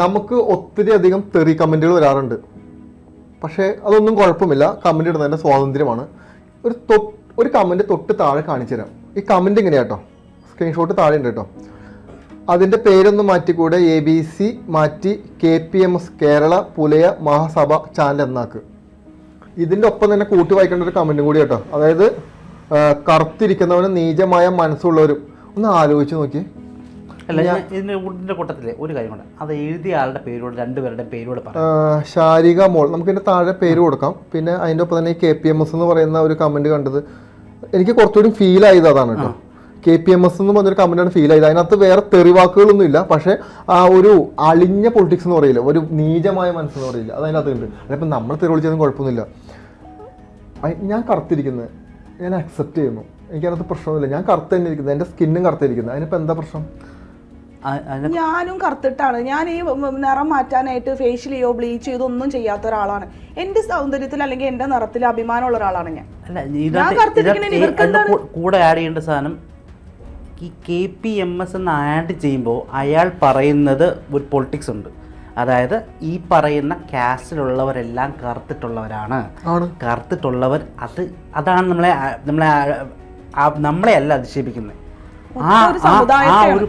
നമുക്ക് ഒത്തിരി അധികം തെറി കമന്റുകൾ വരാറുണ്ട്. പക്ഷേ അതൊന്നും കുഴപ്പമില്ല. കമന്റ് ഇടുന്നതിന്റെ സ്വാതന്ത്ര്യമാണ്. ഒരു ഒരു കമന്റ് തൊട്ട് താഴെ കാണിച്ചു തരാം. ഈ കമന്റ് ഇങ്ങനെയാട്ടോ സ്ക്രീൻഷോട്ട് താഴെ ഉണ്ട് കേട്ടോ. അതിന്റെ പേരൊന്ന് മാറ്റിക്കൂടെ? എ ബി സി മാറ്റി K P M S Kerala Pulaya Mahasabha channel എന്നാക്ക്. ഇതിന്റെ ഒപ്പം തന്നെ കൂട്ടി വായിക്കേണ്ട ഒരു കമന്റും കൂടി കേട്ടോ. അതായത് കറുത്തിരിക്കുന്നവന് നീചമായ മനസ്സുള്ളവരും ഒന്ന് ആലോചിച്ച് നോക്കി അല്ല ഇതിന്റെ ഇതിന്റെ കൂട്ടത്തിൽ ഒരു കാര്യം കൂടെ. അത് എഴുതിയ ആളുടെ പേരോട് രണ്ടുപേരുടെ പേരോട് ശാരിക മോൾ. നമുക്ക് ഇതിന്റെ താഴെ പേര് കൊടുക്കാം. പിന്നെ അതിന്റെ ഒപ്പം തന്നെ കെ പി എം എസ് എന്ന് പറയുന്ന ഒരു കമന്റ് കണ്ടത്. എനിക്ക് കുറച്ചുകൂടി ഫീൽ ആയത് അതാണ് കേട്ടോ. കെ പി എം എസ് എന്ന് പറഞ്ഞൊരു കമന്റാണ് ഫീൽ ആയത്. അതിനകത്ത് വേറെ തെറിവാക്കുകളൊന്നും ഇല്ല. പക്ഷെ ആ ഒരു അളിഞ്ഞ പൊളിറ്റിക്സ് എന്ന് പറയില്ല ഒരു നീചമായ മനസ്സെന്ന് പറയില്ല അത് അതിനകത്ത് ഉണ്ട്. അതിപ്പോൾ നമ്മൾ തെറി വിളിച്ചതും കുഴപ്പമൊന്നുമില്ല ഞാൻ കറുത്തിരിക്കുന്നത് ഞാൻ അക്സെപ്റ്റ് ചെയ്യുന്നു. എനിക്കതിനകത്ത് പ്രശ്നമൊന്നുമില്ല. ഞാൻ കറുത്ത് തന്നെ ഇരിക്കുന്നത് എന്റെ സ്കിന്നും കറുത്തിരിക്കുന്നത് അതിനിപ്പോൾ എന്താ പ്രശ്നം? ഞാനും കറുത്തിട്ടാണ്. ഞാൻ ഈ നിറം മാറ്റാനായിട്ട് ഫേഷ്യലിയോ ബ്ലീച്ച് ചെയ്തോ ഒന്നും ചെയ്യാത്ത ഒരാളാണ്. എന്റെ സൗന്ദര്യത്തിൽ അല്ലെങ്കിൽ എന്റെ നിറത്തിൽ അഭിമാനമുള്ള ഒരാളാണ് ഞാൻ. കൂടെ ആഡ് ചെയ്യേണ്ട സാധനം ഈ കെ പി എം എസ് എന്ന് ആഡ് ചെയ്യുമ്പോൾ അയാൾ പറയുന്നത് ഒരു പൊളിറ്റിക്സ് ഉണ്ട്. അതായത് ഈ പറയുന്ന കാസ്റ്റിലുള്ളവരെല്ലാം കറുത്തിട്ടുള്ളവരാണ്. കറുത്തിട്ടുള്ളവർ അത് അതാണ് നമ്മളെ നമ്മളെ നമ്മളെ അല്ല അധിക്ഷേപിക്കുന്നത് ഒരു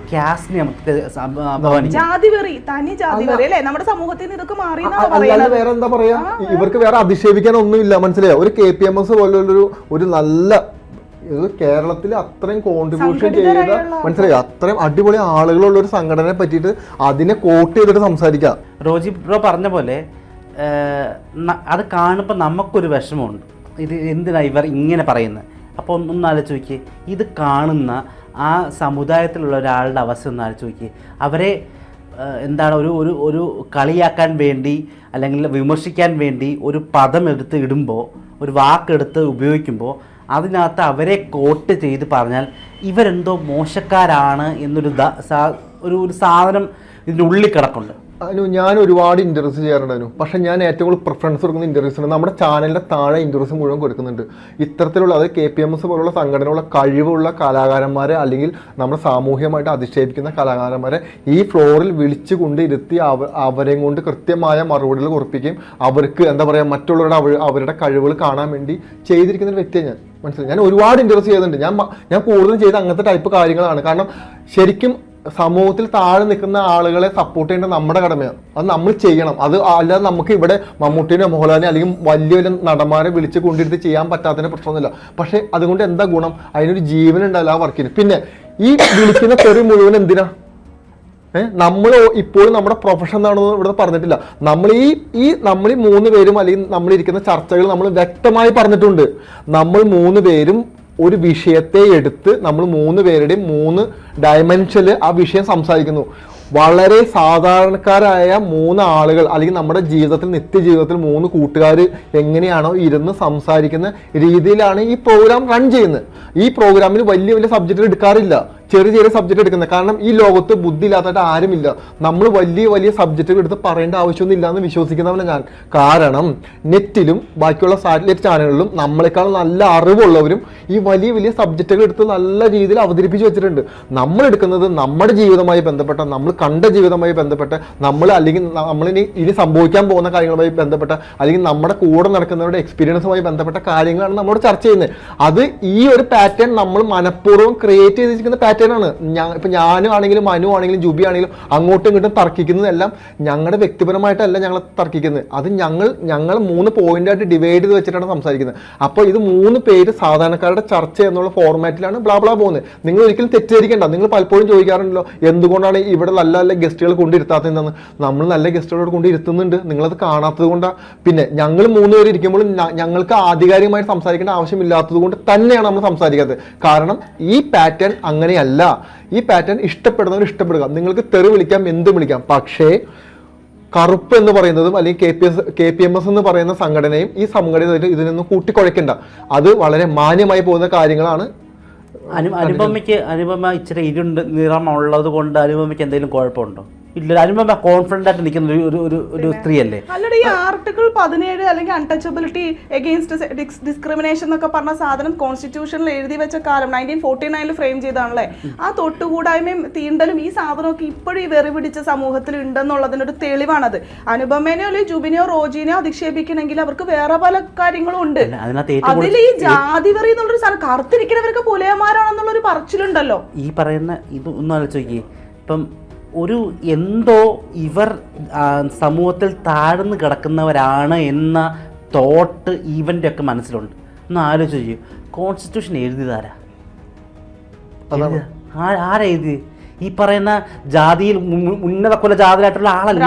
തനി അല്ലേ. നമ്മുടെ സമൂഹത്തിൽ നിന്ന് ഇതൊക്കെ മാറി എന്നാണ് അല്ലാതെ വേറെ എന്താ പറയാ? ഇവർക്ക് വേറെ അധിക്ഷേപിക്കാൻ ഒന്നുമില്ല മനസ്സിലായോ? ഒരു കെ പി എം എസ് പോലുള്ളൊരു ഒരു നല്ല ഇത് കേരളത്തിൽ അത്രയും കോൺട്രിബ്യൂഷൻ ചെയ്ത മനസ്സിലായി? മനസ്സിലായോ അത്രയും അടിപൊളി ആളുകളുള്ള ഒരു സംഘടനയെ പറ്റിയിട്ട് അതിനെ കോട്ട് ചെയ്തിട്ട് സംസാരിക്കാം. റോജി ബ്രോ പറഞ്ഞ പോലെ അത് കാണുമ്പോൾ നമുക്കൊരു വിഷമമുണ്ട്. ഇത് എന്തിനാ ഇവർ ഇങ്ങനെ പറയുന്നത് അപ്പോൾ ഒന്ന് ഒന്ന് ആലോചിച്ച് നോക്കിയേ ഇത് കാണുന്ന ആ സമുദായത്തിലുള്ള ഒരാളുടെ അവസ്ഥ ഒന്ന് ആലോചിച്ച് നോക്കി അവരെ എന്താണ് ഒരു ഒരു ഒരു കളിയാക്കാൻ വേണ്ടി അല്ലെങ്കിൽ വിമർശിക്കാൻ വേണ്ടി ഒരു പദം എടുത്ത് ഇടുമ്പോൾ ഒരു വാക്കെടുത്ത് ഉപയോഗിക്കുമ്പോൾ അതിനകത്ത് അവരെ കോട്ട് ചെയ്ത് പറഞ്ഞാൽ ഇവരെന്തോ മോശക്കാരാണ് എന്നൊരു ഒരു ഒരു സാധനം ഇതിന്റെ ഉള്ളിൽ കിടക്കുന്നുണ്ട് അനു ഞാൻ ഒരുപാട് ഇന്റർവ്യൂസ് ചെയ്യാറുണ്ട് അനു. പക്ഷേ ഞാൻ ഏറ്റവും കൂടുതൽ പ്രിഫറൻസ് കൊടുക്കുന്ന ഇന്റർവ്യൂസ് നമ്മുടെ ചാനലിന്റെ താഴെ ഇന്റർവ്യൂസ് മുഴുവൻ കൊടുക്കുന്നുണ്ട്. ഇത്തരത്തിലുള്ള അത് കെ പി എം എസ് പോലുള്ള സംഘടനയുള്ള കഴിവുള്ള കലാകാരന്മാരെ അല്ലെങ്കിൽ നമ്മുടെ സാമൂഹ്യമായിട്ട് അധിക്ഷേപിക്കുന്ന കലാകാരന്മാരെ ഈ ഫ്ലോറിൽ വിളിച്ചു കൊണ്ടിരുത്തി അവ അവരെയും കൊണ്ട് കൃത്യമായ മറുപടികൾ ഉറപ്പിക്കുകയും അവർക്ക് എന്താ പറയുക മറ്റുള്ളവരുടെ അവ- അവരുടെ കഴിവുകൾ കാണാൻ വേണ്ടി ചെയ്തിരിക്കുന്ന ഒരു വ്യക്തിയാണ് ഞാൻ. മനസ്സിലായി? ഞാൻ ഒരുപാട് ഇന്റർവ്യൂസ് ചെയ്തിട്ടുണ്ട്. ഞാൻ ഞാൻ കൂടുതലും ചെയ്ത അങ്ങനത്തെ ടൈപ്പ് കാര്യങ്ങളാണ്. കാരണം ശരിക്കും സമൂഹത്തിൽ താഴെ നിൽക്കുന്ന ആളുകളെ സപ്പോർട്ട് ചെയ്യേണ്ടത് നമ്മുടെ കടമയാണ്. അത് നമ്മൾ ചെയ്യണം. അത് അല്ലാതെ നമുക്ക് ഇവിടെ മമ്മൂട്ടിനെ മോഹൻലാലിനെ അല്ലെങ്കിൽ വലിയ വലിയ നടന്മാരെ വിളിച്ച് കൊണ്ടിരുത്തി ചെയ്യാൻ പറ്റാത്തതിന് പ്രശ്നമൊന്നുമില്ല. പക്ഷേ അതുകൊണ്ട് എന്താ ഗുണം? അതിനൊരു ജീവൻ ഉണ്ടാവില്ല ആ വർക്കിന് പിന്നെ ഈ വിളിക്കുന്ന തെറി മുഴുവൻ എന്തിനാ? നമ്മൾ ഇപ്പോഴും നമ്മുടെ പ്രൊഫഷൻ എന്താണെന്ന് ഇവിടെ പറഞ്ഞിട്ടില്ല. നമ്മൾ ഈ ഈ നമ്മൾ ഈ മൂന്ന് പേരും അല്ലെങ്കിൽ നമ്മളിരിക്കുന്ന ചർച്ചകൾ നമ്മൾ വ്യക്തമായി പറഞ്ഞിട്ടുണ്ട്. നമ്മൾ മൂന്ന് പേരും ഒരു വിഷയത്തെ എടുത്ത് നമ്മൾ മൂന്ന് പേരുടെയും മൂന്ന് ഡയമെൻഷനിൽ ആ വിഷയം സംസാരിക്കുന്നു. വളരെ സാധാരണക്കാരായ മൂന്ന് ആളുകൾ അല്ലെങ്കിൽ നമ്മുടെ ജീവിതത്തിൽ നിത്യജീവിതത്തിൽ മൂന്ന് കൂട്ടുകാർ എങ്ങനെയാണോ ഇരുന്ന് സംസാരിക്കുന്ന രീതിയിലാണ് ഈ പ്രോഗ്രാം റൺ ചെയ്യുന്നത്. ഈ പ്രോഗ്രാമിൽ വലിയ വലിയ സബ്ജക്റ്റ് എടുക്കാറില്ല. ചെറിയ ചെറിയ സബ്ജക്റ്റ് എടുക്കുന്നത്. കാരണം ഈ ലോകത്ത് ബുദ്ധി ഇല്ലാത്തതായിട്ട് ആരുമില്ല. നമ്മൾ വലിയ വലിയ സബ്ജക്റ്റുകൾ എടുത്ത് പറയേണ്ട ആവശ്യമൊന്നും ഇല്ല എന്ന് ഞാൻ. കാരണം നെറ്റിലും ബാക്കിയുള്ള സാറ്റലൈറ്റ് ചാനലുകളിലും നമ്മളെക്കാൾ നല്ല അറിവുള്ളവരും ഈ വലിയ വലിയ സബ്ജക്റ്റുകൾ എടുത്ത് നല്ല രീതിയിൽ അവതരിപ്പിച്ച് വെച്ചിട്ടുണ്ട്. നമ്മൾ എടുക്കുന്നത് നമ്മുടെ ജീവിതമായി ബന്ധപ്പെട്ട നമ്മൾ കണ്ട ജീവിതമായി ബന്ധപ്പെട്ട നമ്മൾ അല്ലെങ്കിൽ നമ്മളിനി ഇനി സംഭവിക്കാൻ പോകുന്ന കാര്യങ്ങളുമായി ബന്ധപ്പെട്ട അല്ലെങ്കിൽ നമ്മുടെ കൂടെ നടക്കുന്നവരുടെ എക്സ്പീരിയൻസുമായി ബന്ധപ്പെട്ട കാര്യങ്ങളാണ് നമ്മളോട് ചർച്ച ചെയ്യുന്നത്. അത് ഈ ഒരു പാറ്റേൺ നമ്മൾ മനഃപൂർവം ക്രിയേറ്റ് ചെയ്തിരിക്കുന്ന പാറ്റേൺ ആണ് ഞാൻ ഇപ്പം ഞാനും ആണെങ്കിലും മനു ആണെങ്കിലും ജുബി ആണെങ്കിലും അങ്ങോട്ടും ഇങ്ങോട്ടും തർക്കിക്കുന്നതെല്ലാം ഞങ്ങളുടെ വ്യക്തിപരമായിട്ടല്ല ഞങ്ങൾ തർക്കിക്കുന്നത്. അത് ഞങ്ങൾ ഞങ്ങൾ മൂന്ന് പോയിന്റായിട്ട് ഡിവൈഡ് ചെയ്ത് വെച്ചിട്ടാണ് സംസാരിക്കുന്നത്. അപ്പോൾ ഇത് മൂന്ന് പേര് സാധാരണക്കാരുടെ ചർച്ച എന്നുള്ള ഫോർമാറ്റിലാണ് ബ്ലാ ബ്ലാ പോകുന്നത്. നിങ്ങൾ ഒരിക്കലും തെറ്റിദ്ധരിക്കേണ്ട. നിങ്ങൾ പലപ്പോഴും ചോദിക്കാറുണ്ടല്ലോ എന്തുകൊണ്ടാണ് ഇവിടെ നല്ല നല്ല ഗസ്റ്റുകൾ കൊണ്ടിരുത്താത്തതെന്ന് നമ്മൾ നല്ല ഗസ്റ്റുകളോട് കൊണ്ടിരുത്തുന്നുണ്ട് നിങ്ങളത് കാണാത്തത് കൊണ്ടാണ് പിന്നെ ഞങ്ങൾ മൂന്ന് പേര് ഇരിക്കുമ്പോൾ ഞങ്ങൾക്ക് ആധികാരികമായിട്ട് സംസാരിക്കേണ്ട ആവശ്യമില്ലാത്തത് കൊണ്ട് തന്നെയാണ് നമ്മൾ സംസാരിക്കാത്തത്. കാരണം ഈ പാറ്റേൺ അങ്ങനെയല്ല. ഈ പാറ്റേൺ ഇഷ്ടപ്പെടുന്നവർ ഇഷ്ടപ്പെടുക. നിങ്ങൾക്ക് തെറി വിളിക്കാം എന്ത് വിളിക്കാം. പക്ഷേ കറുപ്പ് എന്ന് പറയുന്നതും അല്ലെങ്കിൽ K P S K P M S എന്ന് പറയുന്ന സംഘടനയും ഈ സംഘടനയായിട്ട് ഇതിനൊന്നും കൂട്ടിക്കുഴയ്ക്കണ്ട അത് വളരെ മാന്യമായി പോകുന്ന കാര്യങ്ങളാണ് അനു അനുപമയ്ക്ക് അനുപമ ഇച്ചിരി ഇരുണ്ട് നിറമുള്ളത് കൊണ്ട് അനുപമയ്ക്ക് എന്തെങ്കിലും കുഴപ്പമുണ്ടോ? ഇല്ല അനുപമ കോൺഫിഡന്റ് ആയിട്ട് നിൽക്കുന്ന ഒരു- ഒരു ഒരു സ്ത്രീയല്ലേ? അല്ലടി ഈ ആർട്ടിക്കിൾ പതിനേഴ് അല്ലെങ്കിൽ അൺടച്ചബിലിറ്റി എഗെയിൻസ്റ്റ് ഡിസ്ക്രിമിനേഷൻ എന്നൊക്കെ പറഞ്ഞ സാധനം കോൺസ്റ്റിറ്റ്യൂഷനിൽ എഴുതി വെച്ച കാലം നയന്റീൻ ഫോർട്ടി നയനിൽ ഫ്രെയിം ചെയ്താണല്ലേ ആ തൊട്ടുകൂടായ്മയും തീണ്ടലും ഈ സാധനമൊക്കെ ഇപ്പോഴും ഈ വെറി പിടിച്ച സമൂഹത്തിൽ ഉണ്ടെന്നുള്ളതിനൊരു തെളിവാണത്. അനുപമേനെയോ അല്ലെങ്കിൽ ജുബിനെയോ റോജിനെയോ അധിക്ഷേപിക്കണമെങ്കിൽ അവർക്ക് വേറെ പല കാര്യങ്ങളും ഉണ്ട്. അതിൽ ഈ ജാതി വെറി എന്നുള്ളൊരു സാധനം കറുത്തിരിക്കുന്നവർക്ക് പുലയന്മാരാണെന്നുള്ളൊരു പറച്ചിലുണ്ടല്ലോ. ഈ പറയുന്ന ഇത് ഒന്ന് ആലോചിക്കേ ഇപ്പം ഒരു എന്തോ ഇവർ സമൂഹത്തിൽ താഴ്ന്ന് കിടക്കുന്നവരാണ് എന്ന തോട്ട് ഈവന്റെ ഒക്കെ മനസ്സിലുണ്ട്. ഒന്ന് ആലോചിച്ച് ചെയ്യൂ കോൺസ്റ്റിറ്റ്യൂഷൻ എഴുതിയതാരാ? ആരാ എഴുതി ഈ പറയുന്ന ജാതിയിൽ ഉന്ന- ഉന്നത കുല ജാതിയിലായിട്ടുള്ള ആളല്ല.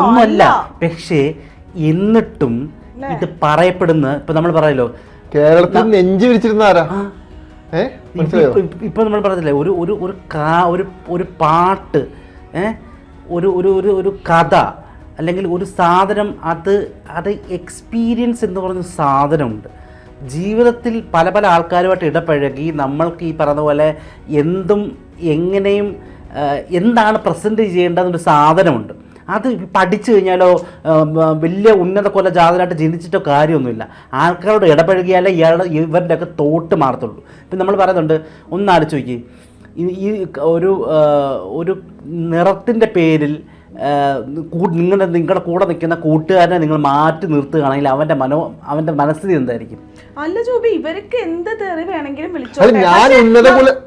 ഒന്നുമല്ല. പക്ഷേ എന്നിട്ടും ഇത് പറയപ്പെടുന്ന ഇപ്പൊ നമ്മൾ പറയല്ലോ. കേരളത്തിൽ നെഞ്ചു വിരിച്ചിരുന്ന ആരാ? ഇപ്പൊ- നമ്മൾ പറഞ്ഞില്ലേ ഒരു ഒരു ഒരു കാ ഒരു ഒരു പാട്ട് ഒരു ഒരു ഒരു ഒരു കഥ അല്ലെങ്കിൽ ഒരു സാധനം അത് അത് എക്സ്പീരിയൻസ് എന്ന് പറഞ്ഞ സാധനമുണ്ട്. ജീവിതത്തിൽ പല പല ആൾക്കാരുമായിട്ട് ഇടപഴകി നമ്മൾക്ക് ഈ പറഞ്ഞ പോലെ എന്തും എങ്ങനെയും എന്താണ് പ്രസന്റ് ചെയ്യേണ്ടതെന്നൊരു സാധനമുണ്ട്. അത് പഠിച്ചു കഴിഞ്ഞാലോ വലിയ ഉന്നത കൊല ജാതനായിട്ട് ജനിച്ചിട്ടോ കാര്യമൊന്നുമില്ല. ആൾക്കാരോട് ഇടപഴകിയാലേ ഇയാളുടെ ഇവരുടെ ഒക്കെ തോട്ട് മാറത്തുള്ളൂ. ഇപ്പം നമ്മൾ പറയുന്നുണ്ട് ഒന്ന് ആലോചിച്ച് ഈ ഒരു ഒരു നിറത്തിന്റെ പേരിൽ നിങ്ങളുടെ നിങ്ങളുടെ കൂടെ നിൽക്കുന്ന കൂട്ടുകാരനെ നിങ്ങൾ മാറ്റി നിർത്തുകയാണെങ്കിൽ അവന്റെ മനോ അവന്റെ മനസ്ഥിതി എന്തായിരിക്കും? അല്ല ജോബി ഇവർക്ക് എന്ത് തെറി വേണമെങ്കിലും വിളിച്ചോ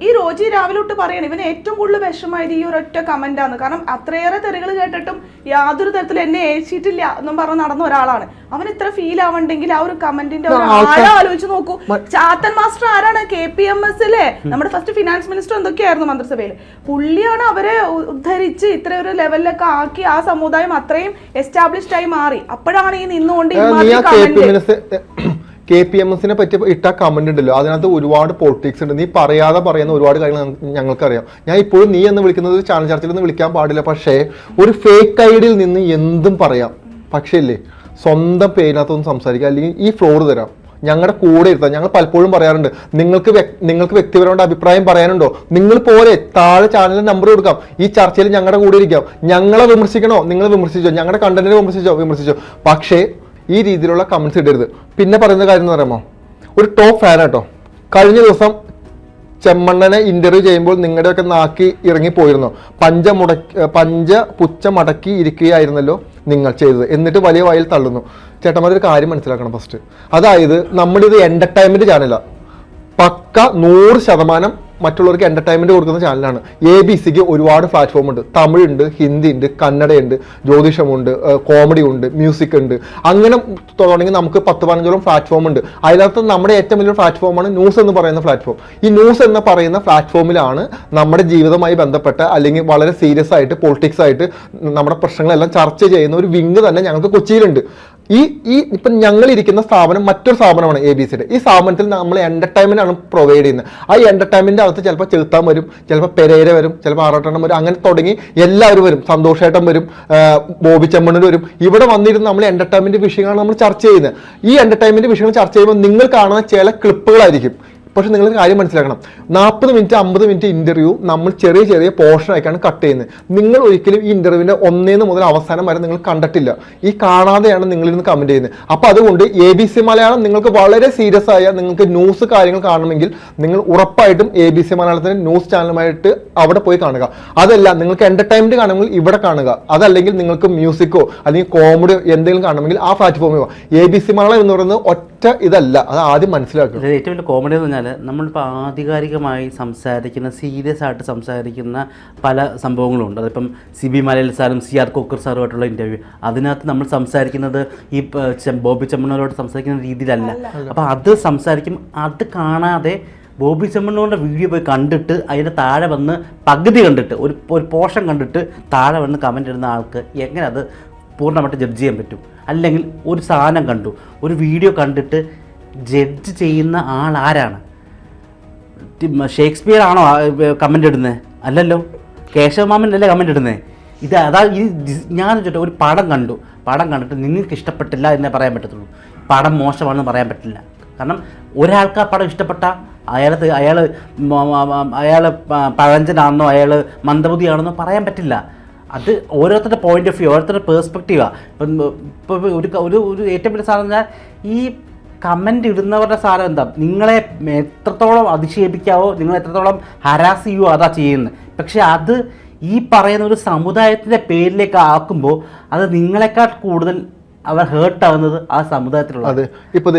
ഈ റോജി രാവിലെ തൊട്ട് പറയണം ഇവന് ഏറ്റവും കൂടുതൽ വിഷമായത് ഈ ഒരൊറ്റ കമന്റ് ആണ് കാരണം അത്രയേറെ തെറികൾ കേട്ടിട്ടും യാതൊരു തരത്തിൽ എന്നെ ഏച്ചിട്ടില്ല എന്നും പറഞ്ഞ് നടന്ന ഒരാളാണ്. അവൻ ഇത്ര ഫീൽ ആവണ്ടെങ്കിൽ ആ ഒരു കമന്റിന്റെ ആഴം ആലോചിച്ച് നോക്കൂ. ചാത്തൻ മാസ്റ്റർ ആരാണ്? കെ പി എം എസ് അല്ലേ നമ്മുടെ ഫസ്റ്റ് ഫിനാൻസ് മിനിസ്റ്റർ എന്തൊക്കെയായിരുന്നു മന്ത്രിസഭയിൽ പുള്ളിയാണ് അവരെ ഉദ്ധരിച്ച് ഇത്ര ഒരു ലെവലിലൊക്കെ ആക്കി ആ സമുദായം അത്രയും എസ്റ്റാബ്ലിഷ്ഡ് ആയി മാറി. അപ്പോഴാണ് ഈ നിന്നുകൊണ്ട് കെ പി. എം എസിനെ പറ്റി ഇട്ട കമന്റ് ഉണ്ടല്ലോ. അതിനകത്ത് ഒരുപാട് പൊളിറ്റിക്സ് ഉണ്ട്. നീ പറയാതെ പറയുന്ന ഒരുപാട് കാര്യങ്ങൾ ഞങ്ങൾക്കറിയാം. ഞാൻ ഇപ്പോഴും നീ എന്ന് വിളിക്കുന്നത് ചാനൽ ചർച്ചയിൽ നിന്ന് വിളിക്കാൻ പാടില്ല. പക്ഷേ ഒരു ഫേക്ക് ഐഡിയിൽ നിന്ന് എന്തും പറയാം. പക്ഷേ ഇല്ലേ സ്വന്തം പേരിനകത്തൊന്നും സംസാരിക്കുക. അല്ലെങ്കിൽ ഈ ഫ്ലോർ തരാം. ഞങ്ങളുടെ കൂടെ ഇരുത്താം. ഞങ്ങൾ പലപ്പോഴും പറയാറുണ്ട്. നിങ്ങൾക്ക് നിങ്ങൾക്ക് വ്യക്തിപരമായിട്ട് അഭിപ്രായം പറയാനുണ്ടോ? നിങ്ങൾ പോലെ താഴെ ചാനലിൽ നമ്പർ കൊടുക്കാം. ഈ ചർച്ചയിൽ ഞങ്ങളുടെ കൂടെ ഇരിക്കാം. ഞങ്ങളെ വിമർശിക്കണോ? നിങ്ങൾ വിമർശിച്ചോ? ഞങ്ങളുടെ കണ്ടന്റിനെ വിമർശിച്ചോ? വിമർശിച്ചോ. പക്ഷേ ഈ രീതിയിലുള്ള കമൻസ് ഇടരുത്. പിന്നെ പറയുന്ന കാര്യം എന്ന് പറയുമ്പോൾ ഒരു ടോപ്പ് ഫാൻ കേട്ടോ കഴിഞ്ഞ ദിവസം ചെമ്മണ്ണനെ ഇന്റർവ്യൂ ചെയ്യുമ്പോൾ നിങ്ങളുടെയൊക്കെ നാക്കി ഇറങ്ങിപ്പോയിരുന്നു. പഞ്ച മുടക്കി പഞ്ച പുച്ച മടക്കി ഇരിക്കുകയായിരുന്നല്ലോ നിങ്ങൾ ചെയ്തത്. എന്നിട്ട് വലിയ വായിൽ തള്ളുന്നു. ചേട്ടന്മാർ ഒരു കാര്യം മനസ്സിലാക്കണം ഫസ്റ്റ് അതായത് നമ്മളിത് എന്റർടൈൻമെന്റ് ചാനലാണ് പക്ക നൂറ് ശതമാനം മറ്റുള്ളവർക്ക് എന്റർടൈൻമെന്റ് കൊടുക്കുന്ന ചാനലാണ് എ ബി സിക്ക് ഒരുപാട് പ്ലാറ്റ്ഫോം ഉണ്ട്. തമിഴുണ്ട് ഹിന്ദി ഉണ്ട് കന്നഡയുണ്ട് ജ്യോതിഷമുണ്ട് കോമഡി ഉണ്ട് മ്യൂസിക് ഉണ്ട്. അങ്ങനെ തുടങ്ങി നമുക്ക് പത്ത് പതിനഞ്ചോളം പ്ലാറ്റ്ഫോം ഉണ്ട്. അതിനകത്ത് നമ്മുടെ ഏറ്റവും വലിയ പ്ലാറ്റ്ഫോമാണ് ന്യൂസ് എന്ന് പറയുന്ന പ്ലാറ്റ്ഫോം ഈ ന്യൂസ് എന്ന് പറയുന്ന പ്ലാറ്റ്ഫോമിലാണ് നമ്മുടെ ജീവിതമായി ബന്ധപ്പെട്ട അല്ലെങ്കിൽ വളരെ സീരിയസ് ആയിട്ട് പൊളിറ്റിക്സ് ആയിട്ട് നമ്മുടെ പ്രശ്നങ്ങളെല്ലാം ചർച്ച ചെയ്യുന്ന ഒരു വിങ് തന്നെ ഞങ്ങൾക്ക് കൊച്ചിയിലുണ്ട്. ഈ ഈ ഇപ്പം ഞങ്ങൾ ഇരിക്കുന്ന സ്ഥാപനം മറ്റൊരു സ്ഥാപനമാണ് എ ബി സിയുടെ ഈ സ്ഥാപനത്തിൽ നമ്മൾ എന്റർടൈൻമെന്റ് ആണ് പ്രൊവൈഡ് ചെയ്യുന്നത്. ആ എന്റർടൈൻമെന്റ് അകത്ത് ചിലപ്പോൾ ചെറുത്താൻ വരും ചിലപ്പോൾ പെരേര വരും ചിലപ്പോൾ ആറാട്ടെണ്ണം വരും അങ്ങനെ തുടങ്ങി എല്ലാവരും വരും. സന്തോഷേട്ടൻ വരും ബോബി ചെമ്മണ്ണൻ വരും. ഇവിടെ വന്നിരുന്ന് നമ്മൾ എന്റർടൈൻമെന്റ് വിഷയങ്ങളാണ് നമ്മൾ ചർച്ച ചെയ്യുന്നത്. ഈ എന്റർടൈൻമെന്റ് വിഷയങ്ങൾ ചർച്ച ചെയ്യുമ്പോൾ നിങ്ങൾ കാണുന്ന ചില ക്ലിപ്പുകളായിരിക്കും പക്ഷെ നിങ്ങൾ കാര്യം മനസ്സിലാക്കണം. നാൽപ്പത് മിനിറ്റ് അമ്പത് മിനിറ്റ് ഇന്റർവ്യൂ നമ്മൾ ചെറിയ ചെറിയ പോർഷൻ ആയിട്ടാണ് കട്ട് ചെയ്യുന്നത്. നിങ്ങൾ ഒരിക്കലും ഈ ഇന്റർവ്യൂവിന്റെ ഒന്നേന്ന് മുതൽ അവസാനം വരെ നിങ്ങൾ കണ്ടിട്ടില്ല. ഈ കാണാതെയാണ് നിങ്ങൾ ഇന്ന് കമന്റ് ചെയ്യുന്നത്. അപ്പോൾ അതുകൊണ്ട് എ ബി സി മലയാളം നിങ്ങൾക്ക് വളരെ സീരിയസ് ആയ നിങ്ങൾക്ക് ന്യൂസ് കാര്യങ്ങൾ കാണണമെങ്കിൽ നിങ്ങൾ ഉറപ്പായിട്ടും എ ബി സി മലയാളത്തിന്റെ ന്യൂസ് ചാനലുമായിട്ട് അവിടെ പോയി കാണുക. അതല്ല നിങ്ങൾക്ക് എന്റർടൈൻമെന്റ് കാണണമെങ്കിൽ ഇവിടെ കാണുക. അതല്ലെങ്കിൽ നിങ്ങൾക്ക് മ്യൂസിക്കോ അല്ലെങ്കിൽ കോമഡിയോ എന്തെങ്കിലും കാണണമെങ്കിൽ ആ പ്ലാറ്റ്ഫോമിൽ എ ബി സി മലയാളം എന്ന് പറയുന്നത് ഒറ്റ ഇതല്ല. അത് ആദ്യം മനസ്സിലാക്കുക. ഏറ്റവും വലിയ കോമഡി എന്ന് പറഞ്ഞാൽ നമ്മളിപ്പോൾ ആധികാരികമായി സംസാരിക്കുന്ന സീരിയസ് ആയിട്ട് സംസാരിക്കുന്ന പല സംഭവങ്ങളുണ്ട്. അതിപ്പം സി ബി മലയിൽ സാറും സി ആർ കൊക്കർ സാറുമായിട്ടുള്ള ഇന്റർവ്യൂ അതിനകത്ത് നമ്മൾ സംസാരിക്കുന്നത് ഈ ബോബി ചെമ്മണ്ണൂരോട് സംസാരിക്കുന്ന രീതിയിലല്ല. അപ്പോൾ അത് സംസാരിക്കും അത് കാണാതെ ബോബി ചെമ്മണ്ണോന്റെ വീഡിയോ പോയി കണ്ടിട്ട് അതിന്റെ താഴെ വന്ന് പകുതി കണ്ടിട്ട് ഒരു ഒരു പോർഷൻ കണ്ടിട്ട് താഴെ വന്ന് കമന്റ് ഇടുന്ന ആൾക്ക് എങ്ങനെ അത് പൂർണമായിട്ട് ജഡ്ജ് ചെയ്യാൻ പറ്റും? അല്ലെങ്കിൽ ഒരു സാധനം കണ്ടു ഒരു വീഡിയോ കണ്ടിട്ട് ജഡ്ജ് ചെയ്യുന്ന ആൾ ആരാണ്? ഷേക്സ്പിയർ ആണോ കമന്റ് ഇടുന്നത് അല്ലല്ലോ. കേശവ മാമൻ അല്ലേ കമന്റ് ഇടുന്നത് ഇത് അതാ ഈ ഞാൻ ചോട്ടെ ഒരു പടം കണ്ടു. പടം കണ്ടിട്ട് നിങ്ങൾക്ക് ഇഷ്ടപ്പെട്ടില്ല എന്നേ പറയാൻ പറ്റത്തുള്ളൂ. പടം മോശമാണെന്ന് പറയാൻ പറ്റില്ല. കാരണം ഒരാൾക്ക് ആ പടം ഇഷ്ടപ്പെട്ട അയാൾ അയാൾ അയാൾ പഴഞ്ചനാണെന്നോ അയാൾ മന്ദബുദ്ധിയാണെന്നോ പറയാൻ പറ്റില്ല. അത് ഓരോരുത്തരുടെ പോയിന്റ് ഓഫ് വ്യൂ ഓരോരുത്തരുടെ പേഴ്സ്പെക്റ്റീവാണ് ഇപ്പം ഇപ്പോൾ ഒരു ഒരു ഏറ്റവും വലിയ സാധനം ഈ കമന്റ് ഇടുന്നവരുടെ സാധനം എന്താ? നിങ്ങളെ എത്രത്തോളം അധിക്ഷേപിക്കാവോ നിങ്ങൾ എത്രത്തോളം ഹരാസ് ചെയ്യുവോ അതാ ചെയ്യുന്നത്. പക്ഷേ അത് ഈ പറയുന്ന ഒരു സമുദായത്തിന്റെ പേരിലേക്ക് ആക്കുമ്പോൾ അത് നിങ്ങളെക്കാൾ കൂടുതൽ അവർ ഹേർട്ട് ആവുന്നത് ആ സമുദായത്തിലുള്ള അതെ. ഇപ്പോൾ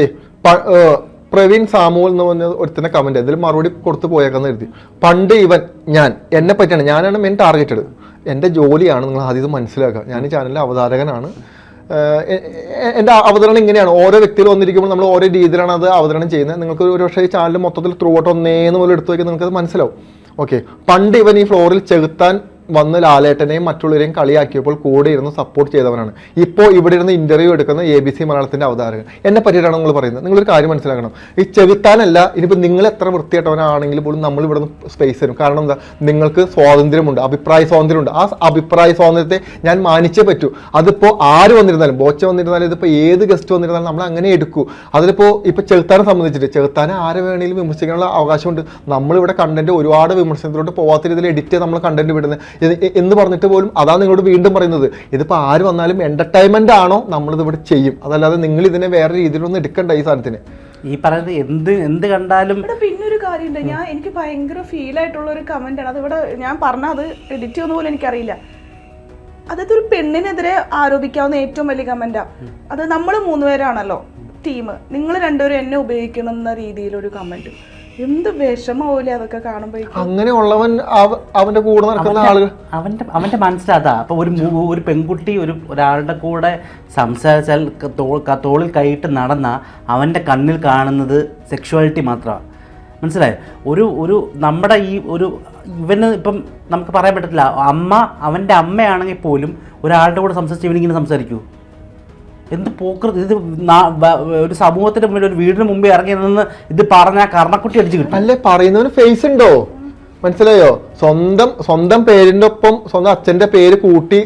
പ്രവീൺ സാമുവൽ എന്ന് പറഞ്ഞ ഒരുത്തന്നെ കമന്റ് അതിൽ മറുപടി കൊടുത്തു പോയേക്കാന്ന് എഴുതി പണ്ട് ഇവൻ ഞാൻ എന്നെ പറ്റിയാണ് ഞാനാണ് മെയിൻ ടാർഗറ്റഡ് എന്റെ ജോലിയാണ് നിങ്ങൾ ആദ്യം ഇത് മനസ്സിലാക്കുക. ഞാൻ ചാനലിലെ അവതാരകനാണ്. എന്റെ അവതരണം ഇങ്ങനെയാണ്. ഓരോ വ്യക്തികൾ വന്നിരിക്കുമ്പോൾ നമ്മൾ ഓരോ രീതിയിലാണ് അത് അവതരണം ചെയ്യുന്നത്. നിങ്ങൾക്ക് ഒരു പക്ഷേ ചാനൽ മൊത്തത്തിൽ ത്രൂ ഔട്ട് ഒന്നേന്ന് പോലെ എടുത്തു വയ്ക്കാൻ നിങ്ങൾക്ക് അത് മനസ്സിലാവും. ഓക്കെ പണ്ട് ഇവൻ ഈ ഫ്ലോറിൽ ചെകുത്താൻ വന്ന് ലാലേട്ടനെയും മറ്റുള്ളവരെയും കളിയാക്കിയപ്പോൾ കൂടെ ഇരുന്ന് സപ്പോർട്ട് ചെയ്തവനാണ്. ഇപ്പോൾ ഇവിടെ ഇരുന്ന് ഇന്റർവ്യൂ എടുക്കുന്ന എ ബി സി മലയാളത്തിന്റെ അവതാരകൻ. എന്നെ പറ്റിയിട്ടാണ് നിങ്ങൾ പറയുന്നത്? നിങ്ങളൊരു കാര്യം മനസ്സിലാക്കണം. ഈ ചെവിത്താനല്ല ഇനിയിപ്പോൾ നിങ്ങൾ എത്ര വൃത്തിയായിട്ടവനാണെങ്കിൽ പോലും നമ്മൾ ഇവിടെ സ്പേസ് തരും. കാരണം എന്താ? നിങ്ങൾക്ക് സ്വാതന്ത്ര്യമുണ്ട് അഭിപ്രായ സ്വാതന്ത്ര്യമുണ്ട്. ആ അഭിപ്രായ സ്വാതന്ത്ര്യത്തെ ഞാൻ മാനിച്ചേ പറ്റൂ. അതിപ്പോൾ ആര് വന്നിരുന്നാലും ബോച്ച വന്നിരുന്നാലും ഇതിപ്പോൾ ഏത് ഗസ്റ്റ് വന്നിരുന്നാലും നമ്മൾ അങ്ങനെ എടുക്കൂ. അതിലിപ്പോൾ ഇപ്പോൾ ചെറുത്താനെ സംബന്ധിച്ചിട്ട് ചെറുത്താനെ ആരെ വേണമെങ്കിലും വിമർശിക്കാനുള്ള അവകാശമുണ്ട്. നമ്മളിവിടെ കണ്ടന്റ് ഒരുപാട് വിമർശനത്തിലോട്ട് പോവാത്ത രീതിയിൽ എഡിറ്റ് നമ്മൾ കണ്ടന്റ് വിടുന്നത് എന്ന് പറഞ്ഞിട്ട് പോലും അതാണ് നിങ്ങളോട് വീണ്ടും പറയുന്നത്. ഇതിപ്പോൾ ആര് വന്നാലും എന്റർടൈൻമെന്റ് ആണോ നമ്മളിത് ഇവിടെ ചെയ്യും. അതല്ലാതെ നിങ്ങൾ ഇതിനെ വേറെ രീതിയിലൊന്നും എടുക്കണ്ട ഈ സാധനത്തിന്. ഈ പറയുന്നത് എന്ത് എന്ത് കണ്ടാലും ഇവിടെ പിന്നെ ഒരു കാര്യമുണ്ട് ഞാൻ എനിക്ക് ഭയങ്കര ഫീൽ ആയിട്ടുള്ള ഒരു കമന്റ് ആണ്. അത് ഇവിടെ ഞാൻ പറഞ്ഞ അത് എഡിറ്റ് ചെയ്യുന്ന പോലും എനിക്കറിയില്ല. അതായത് ഒരു പെണ്ണിനെതിരെ ആരോപിക്കാവുന്ന ഏറ്റവും വലിയ കമന്റാ അത് നമ്മൾ മൂന്നുപേരാണല്ലോ ടീം നിങ്ങൾ രണ്ടുപേരും എന്നെ ഉപയോഗിക്കണം എന്ന രീതിയിലൊരു കമന്റ് എന്ത് വിഷമാവൂലേ അതൊക്കെ കാണുമ്പോ അങ്ങനെയുള്ളവൻ ഉള്ളവൻ അവന്റെ കൂടെ നടക്കുന്ന ആളുകൾ. അവന്റെ അവന്റെ മനസ്സിലാതാ. അപ്പൊ ഒരു ഒരു പെൺകുട്ടി ഒരു ഒരാളുടെ കൂടെ സംസാരിച്ചാൽ തോളിൽ കൈയിട്ട് നടന്ന അവന്റെ കണ്ണിൽ കാണുന്നത് സെക്ഷുവാലിറ്റി മാത്രമാണ് മനസ്സിലായോ? ഒരു ഒരു നമ്മുടെ ഈ ഒരു ഇവന് ഇപ്പം നമുക്ക് പറയാൻ പറ്റത്തില്ല. അമ്മ അവന്റെ അമ്മയാണെങ്കിൽ പോലും ഒരാളുടെ കൂടെ സംസാരിച്ച് ഇവനിങ്ങനെ സംസാരിക്കൂ എന്ത് പോക്കർ ഇത് ഒരു സമൂഹത്തിന്റെ മുമ്പിൽ ഒരു വീടിന് മുമ്പേ ഇറങ്ങി നിന്ന് ഇത് പറഞ്ഞാൽ കർണക്കുട്ടി അടിച്ച് കിട്ടും. അല്ലേ പറയുന്നവന് ഫേസ് ഉണ്ടോ? മനസ്സിലായോ? സ്വന്തം സ്വന്തം പേരിന്റെ ഒപ്പം സ്വന്തം അച്ഛന്റെ പേര് കൂട്ടി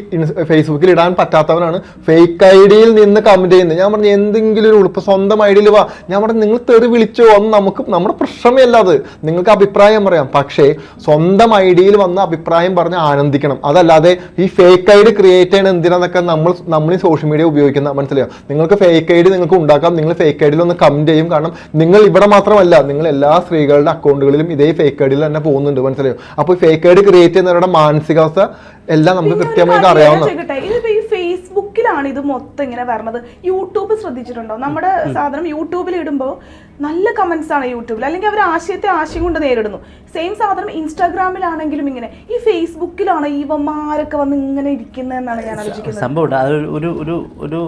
ഫേസ്ബുക്കിൽ ഇടാൻ പറ്റാത്തവനാണ്. ഫേക്ക് ഐ ഡിയിൽ നിന്ന് കമന്റ് ചെയ്യുന്നത്. ഞാൻ പറഞ്ഞു എന്തെങ്കിലും ഒരു ഉളുപ്പ് സ്വന്തം ഐ ഡിയിൽ വാ. ഞാൻ പറഞ്ഞു നിങ്ങൾ തെറി വിളിച്ചോ? അന്ന് നമുക്ക് നമ്മുടെ പ്രശ്നമേ അത്. നിങ്ങൾക്ക് അഭിപ്രായം പറയാം. പക്ഷേ സ്വന്തം ഐ ഡിയിൽ വന്ന് അഭിപ്രായം പറഞ്ഞ് ആനന്ദിക്കണം. അതല്ലാതെ ഈ ഫേക്ക് ഐ ഡി ക്രിയേറ്റ് ചെയ്യണ എന്തിനാന്നൊക്കെ നമ്മൾ നമ്മൾ ഈ സോഷ്യൽ മീഡിയ ഉപയോഗിക്കുന്ന മനസ്സിലായോ? നിങ്ങൾക്ക് ഫേക്ക് ഐ ഡി നിങ്ങൾക്ക് ഉണ്ടാക്കാം. നിങ്ങൾ ഫേക്ക് ഐ ഡിയിൽ ഒന്ന് കമന്റ് ചെയ്യും. കാരണം നിങ്ങൾ ഇവിടെ മാത്രമല്ല നിങ്ങൾ എല്ലാ സ്ത്രീകളുടെ അക്കൗണ്ടുകളിലും ഇതേ ഫേക്ക് ഐ ഡിയിൽ തന്നെ പോകുന്നുണ്ട്. മനസ്സിലായോ? അപ്പോൾ ഫേക്ക് ഐ ഡി ക്രിയേറ്റ് ചെയ്യുന്നവരുടെ മാനസികാവസ്ഥ എല്ലാം നമുക്ക് കൃത്യമായിട്ട് അറിയാവുന്ന ഇതിപ്പോ ഈ ഫേസ്ബുക്കിലാണ് ഇത് മൊത്തം ഇങ്ങനെ വരണത്. യൂട്യൂബ് ശ്രദ്ധിച്ചിട്ടുണ്ടോ? നമ്മുടെ സാധനം യൂട്യൂബിൽ ഇടുമ്പോൾ നല്ല കമന്റ്സ് ആണ് യൂട്യൂബിൽ അല്ലെങ്കിൽ അവർ ആശയത്തെ ആശയം കൊണ്ട് നേരിടുന്നു. സെയിം സാധനം ഇൻസ്റ്റാഗ്രാമിലാണെങ്കിലും ഇങ്ങനെ. ഈ ഫേസ്ബുക്കിലാണ് ഇവന്മാരൊക്കെ വന്ന് ഇങ്ങനെ ഇരിക്കുന്നതെന്നാണ് ഞാൻ ആലോചിക്കുന്നത്. സംഭവം ഒരു ഒരു ഒരു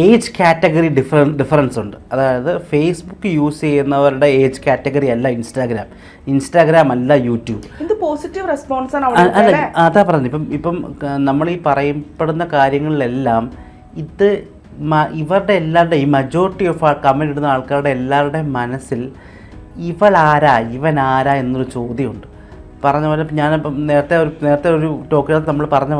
ഏജ് കാറ്റഗറി ഡിഫറൻ ഡിഫറൻസ് ഉണ്ട്. അതായത് ഫേസ്ബുക്ക് യൂസ് ചെയ്യുന്നവരുടെ ഏജ് കാറ്റഗറി അല്ല ഇൻസ്റ്റാഗ്രാം ഇൻസ്റ്റാഗ്രാം അല്ല യൂട്യൂബ് ഇത് പോസിറ്റീവ് റെസ്പോൺസ് അല്ല അതാ പറഞ്ഞത്. ഇപ്പം ഇപ്പം നമ്മൾ ഈ പറയപ്പെടുന്ന കാര്യങ്ങളിലെല്ലാം ഇത് ഇവരുടെ എല്ലാവരുടെ ഈ മജോറിറ്റി ഓഫ് കമന്റ് ഇടുന്ന ആൾക്കാരുടെ എല്ലാവരുടെയും മനസ്സിൽ ഇവൾ ആരാ ഇവൻ ആരാ എന്നൊരു ചോദ്യമുണ്ട്. പറഞ്ഞ പോലെ ഞാനിപ്പം നേരത്തെ ഒരു നേരത്തെ ഒരു ടോക്കിനകത്ത് നമ്മൾ പറഞ്ഞ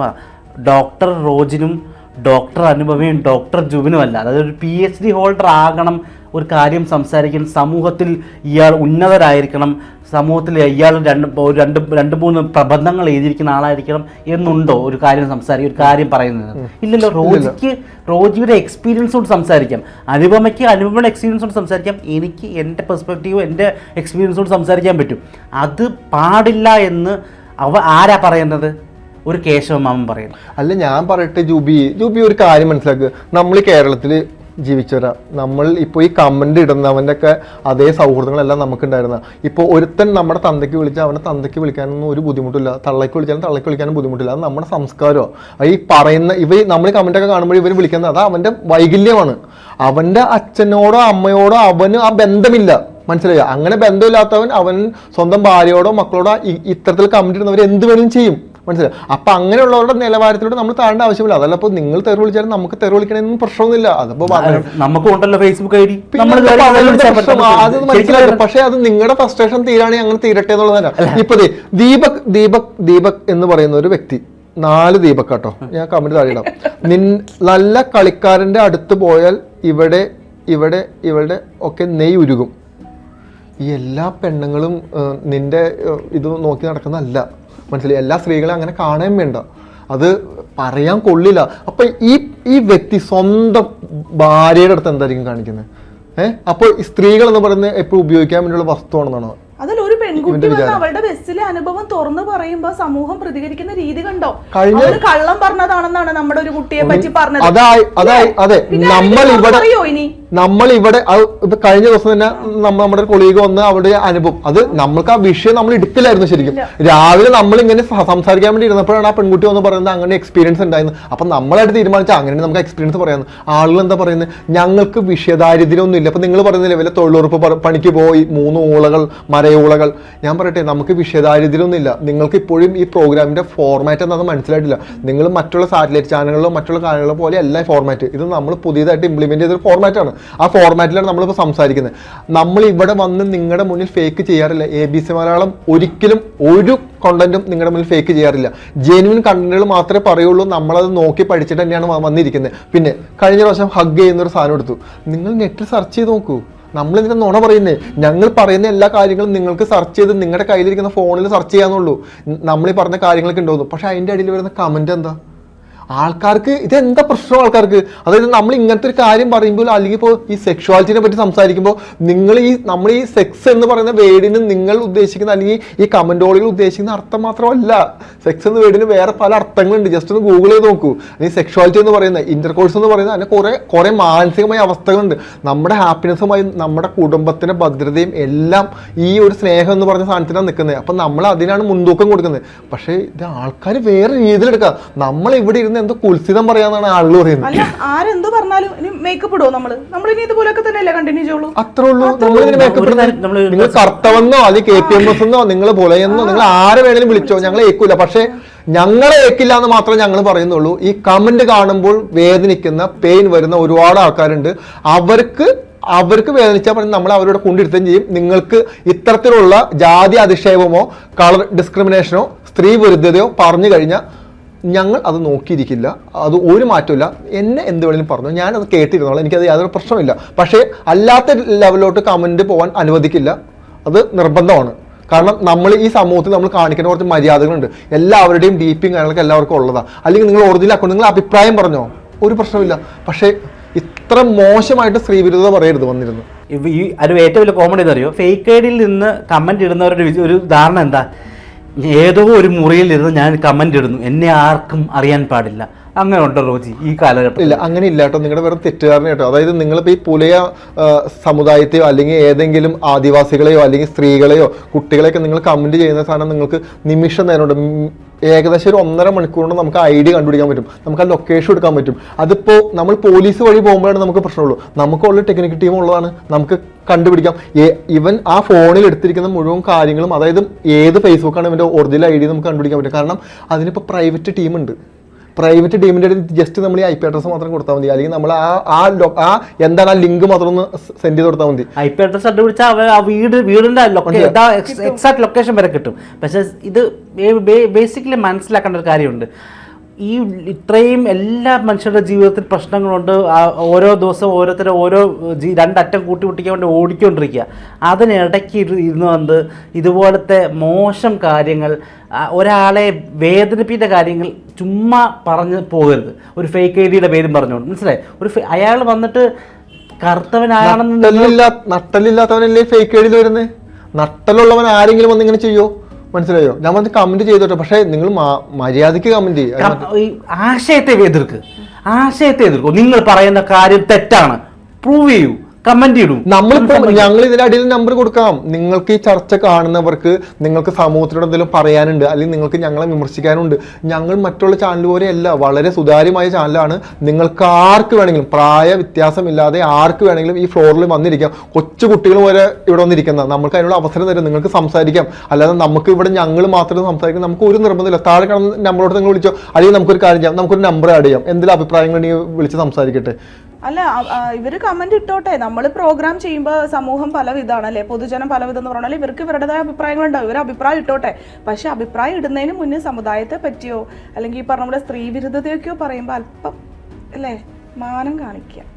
ഡോക്ടർ റോജിനും ഡോക്ടർ അനുഭവിയും ഡോക്ടർ ജുബിനുമല്ല അതായത് ഒരു പി എച്ച് ഡി ഹോൾഡർ ആകണം ഒരു കാര്യം സംസാരിക്കാൻ സമൂഹത്തിൽ ഇയാൾ ഉന്നതരായിരിക്കണം സമൂഹത്തിൽ ഇയാൾ രണ്ട് രണ്ട് രണ്ട് മൂന്ന് പ്രബന്ധങ്ങൾ എഴുതിയിരിക്കുന്ന ആളായിരിക്കണം എന്നുണ്ടോ ഒരു കാര്യം സംസാരിക്കും ഒരു കാര്യം പറയുന്നത്? ഇല്ലല്ലോ റോജിക്ക് റോജിയുടെ എക്സ്പീരിയൻസ് കൊണ്ട് സംസാരിക്കാം. അനുപമയ്ക്ക് അനുപമയുടെ എക്സ്പീരിയൻസ് കൊണ്ട് സംസാരിക്കാം. എനിക്ക് എന്റെ പെർസ്പെക്റ്റീവ് എന്റെ എക്സ്പീരിയൻസ് കൊണ്ട് സംസാരിക്കാൻ പറ്റും. അത് പാടില്ല എന്ന് അവ ആരാ പറയുന്നത് ഒരു കേശവമാമൻ പറയുന്നു. അല്ല ഞാൻ പറയട്ടെ ജൂബി. ജൂബി ഒരു കാര്യം മനസ്സിലാക്കുക നമ്മൾ കേരളത്തിൽ ജീവിച്ചവരാ. നമ്മൾ ഇപ്പോൾ ഈ കമന്റ് ഇടുന്നവന്റെ ഒക്കെ അതേ സൗഹൃദങ്ങളെല്ലാം നമുക്കുണ്ടായിരുന്ന. ഇപ്പോൾ ഒരുത്തൻ നമ്മുടെ തന്തയ്ക്ക് വിളിച്ചാൽ അവന്റെ തന്തയ്ക്ക് വിളിക്കാനൊന്നും ഒരു ബുദ്ധിമുട്ടില്ല. തള്ളയ്ക്ക് വിളിച്ചാലും തള്ളയ്ക്ക് വിളിക്കാനും ബുദ്ധിമുട്ടില്ല. അത് നമ്മുടെ സംസ്കാരമോ. ഈ പറയുന്ന ഇവ നമ്മൾ കമന്റ് ഒക്കെ കാണുമ്പോൾ ഇവർ വിളിക്കുന്നത് അത് അവന്റെ വൈകല്യമാണ്. അവന്റെ അച്ഛനോടോ അമ്മയോടോ അവന് ആ ബന്ധമില്ല. മനസ്സിലായോ? അങ്ങനെ ബന്ധമില്ലാത്തവൻ അവൻ സ്വന്തം ഭാര്യയോടോ മക്കളോടോ ഇത്തരത്തിൽ കമന്റ് ഇടുന്നവർ എന്ത് വേണമെങ്കിലും ചെയ്യും. മനസ്സിലായോ? അപ്പൊ അങ്ങനെയുള്ളവരുടെ നിലവാരത്തിലൂടെ നമ്മൾ താഴേണ്ട ആവശ്യമില്ല. അതല്ല അപ്പോൾ നിങ്ങൾ തെറി വിളിച്ചാലും നമുക്ക് തെറി വിളിക്കണമെന്നും പ്രശ്നമൊന്നുമില്ല. അതിപ്പോ നമുക്ക് ഉണ്ടല്ലോ ഫേസ്ബുക്ക് ഐ ഡി. അത് മനസ്സിലാക്കും പക്ഷെ അത് നിങ്ങളുടെ ഫ്രസ്ട്രേഷൻ തീരാണെങ്കിൽ അങ്ങനെ തീരട്ടെ എന്നുള്ളതല്ല ഇപ്പൊ ദീപക് ദീപക് ദീപക് എന്ന് പറയുന്ന ഒരു വ്യക്തി. നാല് ദീപക് കേട്ടോ. ഞാൻ കമന്റ് താഴെയിടാം നിൻ നല്ല കളിക്കാരന്റെ അടുത്ത് പോയാൽ ഇവിടെ ഇവിടെ ഇവിടെ ഒക്കെ നെയ് ഉരുകും. ഈ എല്ലാ പെണ്ണുങ്ങളും നിന്റെ ഇത് നോക്കി നടക്കുന്നതല്ല. മനസ്സിലായി? എല്ലാ സ്ത്രീകളെ അങ്ങനെ കാണാൻ വേണ്ട. അത് പറയാൻ കൊള്ളില്ല. അപ്പൊ ഈ ഈ വ്യക്തി സ്വന്തം ഭാര്യയുടെ അടുത്ത് എന്തായിരിക്കും കാണിക്കുന്നത് ഏഹ് അപ്പോൾ ഈ സ്ത്രീകൾ എന്ന് പറയുന്നത് എപ്പോഴും ഉപയോഗിക്കാൻ വേണ്ടിയുള്ള വസ്തുവാണെന്നാണോ? അതിൽ ഒരു പെൺകുട്ടി വന്ന് അവളുടെ ബസ്സിലെ അനുഭവം തുറന്നു പറയുമ്പോ സമൂഹം പ്രതികരിക്കുന്ന രീതി കണ്ടോ? അവർ കള്ളം പറഞ്ഞതാണെന്നാണ് നമ്മുടെ ഒരു കുട്ടിയെ പറ്റി പറഞ്ഞത്. അതായി അതായി അതെ. നമ്മൾ ഇവിടെ നമ്മൾ ഇവിടെ അത് ഇപ്പൊ കഴിഞ്ഞ ദിവസം തന്നെ നമ്മ നമ്മുടെ കൊളീഗ് വന്ന് അവിടെ അനുഭവം. അത് നമ്മൾക്ക് ആ വിഷയം നമ്മൾ എടുത്തില്ലായിരുന്നു ശരിക്കും. രാവിലെ നമ്മൾ ഇങ്ങനെ സംസാരിക്കാൻ വേണ്ടി ഇരുന്നപ്പോഴാണ് ആ പെൺകുട്ടി വന്ന് പറയുന്നത് അങ്ങനെ എക്സ്പീരിയൻസ് ഉണ്ടായിരുന്നു. അപ്പൊ നമ്മളായിട്ട് തീരുമാനിച്ചാൽ അങ്ങനെ നമുക്ക് എക്സ്പീരിയൻസ് പറയാന്ന്. ആളുകൾ എന്താ പറയുന്നത് ഞങ്ങൾക്ക് വിഷയദാരിദ്ര്യം ഒന്നും ഇല്ല. അപ്പൊ നിങ്ങൾ പറയുന്നില്ല വല്ല തൊഴിലുറപ്പ് പണിക്ക് പോയി മൂന്ന് ഊളകൾ മരയൂളകൾ. ഞാൻ പറയട്ടെ നമുക്ക് വിഷയദാരിദ്ര്യം ഒന്നും ഇല്ല. നിങ്ങൾക്ക് ഇപ്പോഴും ഈ പ്രോഗ്രാമിന്റെ ഫോർമാറ്റ് എന്നത് മനസ്സിലായിട്ടില്ല. നിങ്ങൾ മറ്റുള്ള സാറ്റലൈറ്റ് ചാനലുകളോ മറ്റുള്ള കാര്യങ്ങളോ പോലെ അല്ല ഫോർമാറ്റ് ഇത് നമ്മൾ പുതിയതായിട്ട് ഇംപ്ലിമെന്റ് ചെയ്തൊരു ഫോർമാറ്റാണ് ആ ഫോർമാറ്റിലാണ് നമ്മളിപ്പോൾ സംസാരിക്കുന്നത്. നമ്മൾ ഇവിടെ വന്ന് നിങ്ങളുടെ മുന്നിൽ ഫേക്ക് ചെയ്യാറില്ല. എ ബി സി മലയാളം ഒരിക്കലും ഒരു കണ്ടന്റും നിങ്ങളുടെ മുന്നിൽ ഫേക്ക് ചെയ്യാറില്ല. ജെനുവിൻ കണ്ടന്റുകൾ മാത്രമേ പറയുള്ളൂ. നമ്മളത് നോക്കി പഠിച്ചിട്ട് തന്നെയാണ് വന്നിരിക്കുന്നത്. പിന്നെ കഴിഞ്ഞ പ്രാവശ്യം ഹഗ് ചെയ്യുന്ന ഒരു സാധനം എടുത്തു. നിങ്ങൾ നെറ്റിൽ സെർച്ച് ചെയ്ത് നോക്കൂ. നമ്മൾ ഇതിനെ നുണ പറയുന്നേ. ഞങ്ങൾ പറയുന്ന എല്ലാ കാര്യങ്ങളും നിങ്ങൾക്ക് സെർച്ച് ചെയ്ത് നിങ്ങളുടെ കയ്യിലിരിക്കുന്ന ഫോണിൽ സെർച്ച് ചെയ്യാന്നുള്ളൂ. നമ്മൾ ഈ പറഞ്ഞ കാര്യങ്ങളൊക്കെ ഉണ്ടാവുന്നു പക്ഷെ അതിന്റെ അടിയിൽ വരുന്ന കമന്റ് എന്താ? ആൾക്കാർക്ക് ഇതെന്താ പ്രശ്നം ആൾക്കാർക്ക്? അതായത് നമ്മൾ ഇങ്ങനത്തെ ഒരു കാര്യം പറയുമ്പോൾ അല്ലെങ്കിൽ ഇപ്പോൾ ഈ സെക്ഷുവാലിറ്റിനെ പറ്റി സംസാരിക്കുമ്പോൾ നിങ്ങൾ ഈ നമ്മൾ ഈ സെക്സ് എന്ന് പറയുന്ന വേർഡിന് നിങ്ങൾ ഉദ്ദേശിക്കുന്ന അല്ലെങ്കിൽ ഈ കമന്റോളുകൾ ഉദ്ദേശിക്കുന്ന അർത്ഥം മാത്രമല്ല. സെക്സ് എന്ന വേർഡിന് വേറെ പല അർത്ഥങ്ങളുണ്ട്. ജസ്റ്റ് ഒന്ന് ഗൂഗിൾ ചെയ്ത് നോക്കൂ. അല്ലെങ്കിൽ സെക്ഷുവാലിറ്റി എന്ന് പറയുന്നത് ഇന്റർകോഴ്സ് എന്ന് പറയുന്നത് അതിന് കുറേ കുറേ മാനസികമായ അവസ്ഥകളുണ്ട്. നമ്മുടെ ഹാപ്പിനെസ്സുമായി നമ്മുടെ കുടുംബത്തിന്റെ ഭദ്രതയും എല്ലാം ഈ ഒരു സ്നേഹം എന്ന് പറഞ്ഞ സാധനത്തിനാണ് നിൽക്കുന്നത്. അപ്പം നമ്മൾ അതിനാണ് മുൻതൂക്കം കൊടുക്കുന്നത്. പക്ഷേ ഇത് ആൾക്കാർ വേറെ രീതിയിലെടുക്കുക. നമ്മൾ ഇവിടെ ഇരുന്ന് എന്തോ കുൽസിതം പറയാന്നാണ് ആളുകൾ പറയുന്നത്. അല്ല ആരെന്ത് പറഞ്ഞാലും ഇനി മേക്കപ്പ് ഇടുവോ നമ്മൾ? നമ്മൾ ഇനി ഇതുപോലൊക്കെ തന്നെയല്ലേ കണ്ടിന്യൂ ചെയ്യുള്ളൂ? അത്രേ ഉള്ളൂ. മേക്കപ്പ് നിങ്ങൾ കർത്തവെന്നോ അല്ലെങ്കിൽ കെ പി എം എസ് എന്നോ നിങ്ങൾ പുലയെന്നോ നിങ്ങൾ ആരെ വേണേലും വിളിച്ചോ ഞങ്ങൾ ഏക്കൂല പക്ഷേ ഞങ്ങളെ ഏക്കില്ല എന്ന് മാത്രമേ ഞങ്ങൾ പറയുന്നുള്ളൂ. ഈ കമന്റ് കാണുമ്പോൾ വേദനിക്കുന്ന പെയിൻ വരുന്ന ഒരുപാട് ആൾക്കാരുണ്ട്. അവർക്ക് അവർക്ക് വേദനിച്ചാൽ പറഞ്ഞ് നമ്മൾ അവരോട് കൊണ്ടിരുത്തുകയും ചെയ്യും. നിങ്ങൾക്ക് ഇത്തരത്തിലുള്ള ജാതി അധിക്ഷേപമോ കളർ ഡിസ്ക്രിമിനേഷനോ സ്ത്രീ വിരുദ്ധതയോ പറഞ്ഞു കഴിഞ്ഞാൽ ഞങ്ങൾ അത് നോക്കിയിരിക്കില്ല അത് ഒരു മാറ്റമില്ല എന്നെ എന്ത് വേണമെങ്കിലും പറഞ്ഞു ഞാനത് കേട്ടിരുന്നോളാം. എനിക്കത് യാതൊരു പ്രശ്നമില്ല പക്ഷേ അല്ലാത്ത ലെവലിലോട്ട് കമന്റ് പോകാൻ അനുവദിക്കില്ല. അത് നിർബന്ധമാണ്. കാരണം നമ്മൾ ഈ സമൂഹത്തിൽ നമ്മൾ കാണിക്കുന്ന കുറച്ച് മര്യാദകളുണ്ട്. എല്ലാവരുടെയും ഡി പിയും കാര്യങ്ങളൊക്കെ എല്ലാവർക്കും ഉള്ളതാണ് അല്ലെങ്കിൽ നിങ്ങൾ ഒറിജിനൽ അക്കൗണ്ട് നിങ്ങൾ അഭിപ്രായം പറഞ്ഞോ ഒരു പ്രശ്നമില്ല പക്ഷേ ഇത്ര മോശമായിട്ട് സ്ത്രീവിരുദ്ധത പറയരുത് വന്നിരുന്നു. ഈ അത് ഏറ്റവും വലിയ കോമഡി എന്ന് അറിയോ ഫേക്ക് ഐഡിയിൽ നിന്ന് കമന്റ് ഇടുന്നവരുടെ ഒരു ധാരണ എന്താ? ഏതോ ഒരു മുറിയിൽ ഇരുന്ന് ഞാൻ കമന്റ് ഇടുന്നു. എന്നെ ആർക്കും അറിയാൻ പാടില്ല. അങ്ങനെ റോജി ഈ കാലഘട്ടത്തിൽ. ഇല്ല അങ്ങനെ ഇല്ല കേട്ടോ നിങ്ങളുടെ വെറും തെറ്റുകാരനെ കേട്ടോ. അതായത് നിങ്ങളിപ്പോൾ ഈ പുലയ സമുദായത്തെയോ അല്ലെങ്കിൽ ഏതെങ്കിലും ആദിവാസികളെയോ അല്ലെങ്കിൽ സ്ത്രീകളെയോ കുട്ടികളെയൊക്കെ നിങ്ങൾ കമന്റ് ചെയ്യുന്ന സാധനം നിങ്ങൾക്ക് നിമിഷം നേരം കൊണ്ട് ഏകദേശം ഒരു ഒന്നര മണിക്കൂറിനോട് നമുക്ക് ഐ ഡി കണ്ടുപിടിക്കാൻ പറ്റും. നമുക്ക് ആ ലൊക്കേഷൻ എടുക്കാൻ പറ്റും. അതിപ്പോൾ നമ്മൾ പോലീസ് വഴി പോകുമ്പോഴാണ് നമുക്ക് പ്രശ്നമുള്ളൂ. നമുക്കുള്ള ടെക്നിക്കൽ ടീം ഉള്ളതാണ്. നമുക്ക് കണ്ടുപിടിക്കാം. ഇവൻ ആ ഫോണിൽ എടുത്തിരിക്കുന്ന മുഴുവൻ കാര്യങ്ങളും അതായത് ഏത് ഫേസ്ബുക്കാണ് ഇവന്റെ ഒറിജിനൽ ഐ ഡി നമുക്ക് കണ്ടുപിടിക്കാൻ പറ്റും. കാരണം അതിനിപ്പോൾ പ്രൈവറ്റ് ടീമുണ്ട് പ്രൈവറ്റ് ടീമിന്റെ ജസ്റ്റ് നമ്മൾ ഈ ഐ പി അഡ്രസ് മാത്രം കൊടുത്താൽ മതി. അല്ലെങ്കിൽ നമ്മൾ ആ ആ ആ എന്താണ് ആ ലിങ്ക് മാത്രം ഒന്ന് സെൻഡ് ചെയ്ത് കൊടുത്താൽ മതി. ഐ പി അഡ്രസ് കണ്ടുപിടിച്ചാൽ ആ വീട് വീടിന്റെ എക്സാക്ട് ലൊക്കേഷൻ വരെ കിട്ടും. പക്ഷേ ഇത് ബേസിക്കലി മനസ്സിലാക്കേണ്ട ഒരു കാര്യമുണ്ട്. ഈ ഇത്രയും എല്ലാ മനുഷ്യരുടെ ജീവിതത്തിൽ പ്രശ്നങ്ങളുണ്ട്. ഓരോ ദിവസവും ഓരോരുത്തരും ഓരോ ജീ- രണ്ടറ്റം കൂട്ടി മുട്ടിക്കാൻ വേണ്ടി ഓടിക്കൊണ്ടിരിക്കുക. അതിനിടയ്ക്ക് ഇരു- ഇരുന്ന് വന്ന് ഇതുപോലത്തെ മോശം കാര്യങ്ങൾ ഒരാളെ വേദനിപ്പിക്കുന്ന കാര്യങ്ങൾ ചുമ്മാ പറഞ്ഞ് പോകരുത്. ഒരു ഫേക്ക് ഐ ഡിയുടെ പേരും പറഞ്ഞുകൊണ്ട്. മനസ്സിലായി? ഒരു അയാൾ വന്നിട്ട് കറുത്തവനാണെന്ന് നട്ടലില്ലാത്തവനല്ലേ ഫേക്ക് ഐ ഡിയിൽ വരുന്നത് നട്ടലുള്ളവൻ ആരെങ്കിലും വന്ന് ഇങ്ങനെ ചെയ്യോ മനസ്സിലായോ? ഞാൻ വന്ന് കമന്റ് ചെയ്തോട്ടെ. പക്ഷേ നിങ്ങൾ മര്യാദയ്ക്ക് കമന്റ് ആശയത്തെ എതിർക്ക് ആശയത്തെ എതിർക്കും നിങ്ങൾ പറയുന്ന കാര്യം തെറ്റാണ്. പ്രൂവ് ചെയ്യൂ. കമന്റ് ഇടൂ. നമ്മളിപ്പോ ഞങ്ങൾ ഇതിന്റെ അടിയിൽ നമ്പർ കൊടുക്കാം. നിങ്ങൾക്ക് ഈ ചർച്ച കാണുന്നവർക്ക് നിങ്ങൾക്ക് സമൂഹത്തിനോട് എന്തെങ്കിലും പറയാനുണ്ട് അല്ലെങ്കിൽ നിങ്ങൾക്ക് ഞങ്ങളെ വിമർശിക്കാനുണ്ട് ഞങ്ങൾ മറ്റുള്ള ചാനൽ പോലെയല്ല വളരെ സുതാര്യമായ ചാനലാണ് നിങ്ങൾക്ക് ആർക്ക് വേണമെങ്കിലും പ്രായ വ്യത്യാസമില്ലാതെ ആർക്ക് വേണമെങ്കിലും ഈ ഫ്ലോറിൽ വന്നിരിക്കാം. കൊച്ചു കുട്ടികൾ വരെ ഇവിടെ വന്നിരിക്കുന്ന നമുക്ക് അതിനുള്ള അവസരം തരും നിങ്ങൾക്ക് സംസാരിക്കാം. അല്ലാതെ നമുക്ക് ഇവിടെ ഞങ്ങൾ മാത്രം സംസാരിക്കാം നമുക്ക് ഒരു നിർബന്ധമില്ല. താഴെ കാണുന്ന നമ്പറോട് നിങ്ങൾ വിളിച്ചോ അല്ലെങ്കിൽ നമുക്കൊരു കാര്യം ചെയ്യാം നമുക്കൊരു നമ്പർ ആഡ് ചെയ്യാം. എന്തെങ്കിലും അഭിപ്രായങ്ങൾ വിളിച്ച് സംസാരിക്കട്ടെ. അല്ല ഇവർ കമന്റ് ഇട്ടോട്ടെ. നമ്മൾ പ്രോഗ്രാം ചെയ്യുമ്പോൾ സമൂഹം പല വിധാണല്ലേ പൊതുജനം പലവിധം എന്ന് പറഞ്ഞാൽ ഇവർക്ക് ഇവരുടേതായ അഭിപ്രായങ്ങളുണ്ടാവും. ഇവർ അഭിപ്രായം ഇട്ടോട്ടെ. പക്ഷെ അഭിപ്രായം ഇടുന്നതിന് മുന്നേ സമുദായത്തെ പറ്റിയോ അല്ലെങ്കിൽ ഈ പറഞ്ഞ പോലെ സ്ത്രീ വിരുദ്ധതയൊക്കെയോ പറയുമ്പോൾ അല്പം അല്ലേ? മാനം കാണിക്കുക.